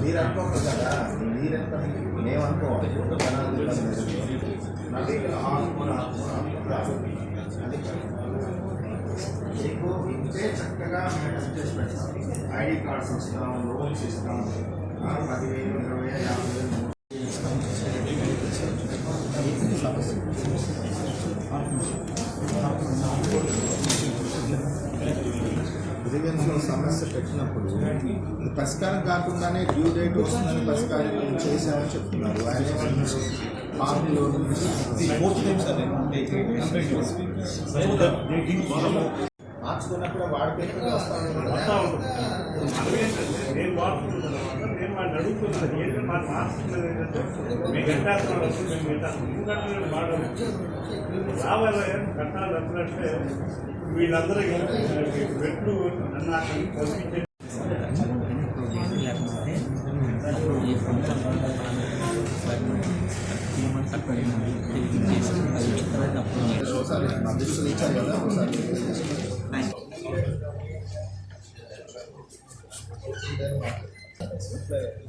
మీరు అనుకోరు కదా మీరెంత మేము అనుకోవాలి మీకు ఇంతే చక్కగా మేము చేసి పెడతాం ఐడి కార్డ్స్ ఇస్తాం లోన్స్ ఇస్తాం ఆ, పదివేలు ఇరవై వేలు యాభై వేలు గ్రీవెన్స్లో సమస్య పెట్టినప్పుడు పరిష్కారం కాకుండానే డ్యూ డేట్ వస్తుందని పరిష్కారం చేశామని చెప్తున్నారు? పార్కులో మార్చుకున్నప్పుడు వాడిపోయిన వాళ్ళు అడుగుతున్నారు ఏంటంటే వాళ్ళు మార్చుకున్నది ఏంటంటే మేము కట్టాల్సిన వస్తుంది మేము కట్టాలి ఎందుకంటే నేను రావాలి కట్టాలి వచ్చినట్టే వీళ్ళందరూ పెట్లు పంపించే Thank you. 对。